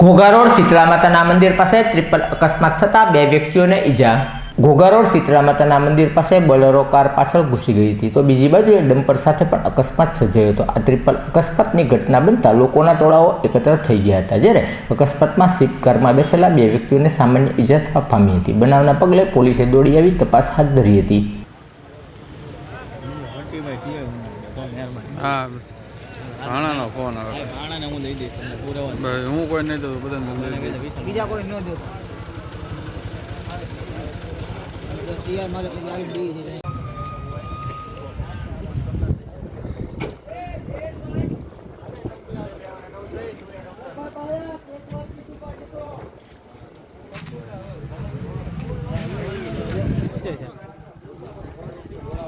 Ghogha road Shitala માતાના મંદિર પાસે ટ્રિપલ અકસ્માત થતાં બે વ્યક્તિઓને ઈજા. ઘોઘા રોડ શીતળા માતાના મંદિર પાસે બોલેરો કાર પાછળ ઘૂસી ગઈ હતી. તો બીજી બાજુએ ડમ્પર સાથે પણ અકસ્માત સર્જાયો હતો. આ ટ્રિપલ અકસ્માતની ઘટના બનતા લોકોના ટોળાઓ એકત્ર થઈ ગયા હતા, જ્યારે અકસ્માતમાં સ્વિફ્ટ કારમાં બેસેલા બે વ્યક્તિઓને સામાન્ય ઈજા થવા પામી હતી. બનાવના પગલે પોલીસે દોડી આવી તપાસ હાથ ધરી હતી. ભાણાનો ફોન આવે. ભાણાને હું દઈ દઈશ તમને પુરાવા ભાઈ હું કોઈ નહીં દઉં બધાને દઈ બીજા કોઈ ન દો તૈયાર મારે પછી આવી બી જાય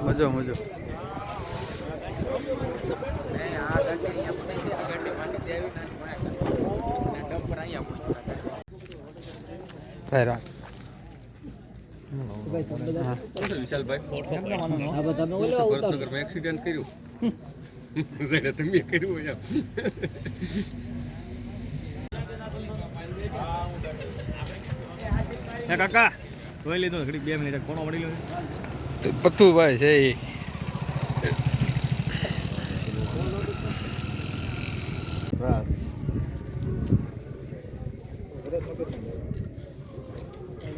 મજો મજો. એક્સિડન્ટ કર્યું તમે કર્યું કાકા જોઈ લીધો બે મિનિટ કોણો વળી લો પથ્થુભાઈ છે એ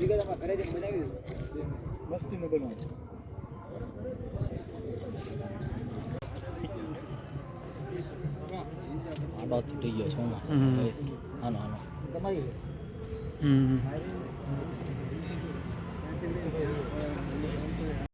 વિગત આમાં ઘરે જઈને બનાવી દઉં. આડો તૂટી ગયો છે. આનો આનો તમારી હમ.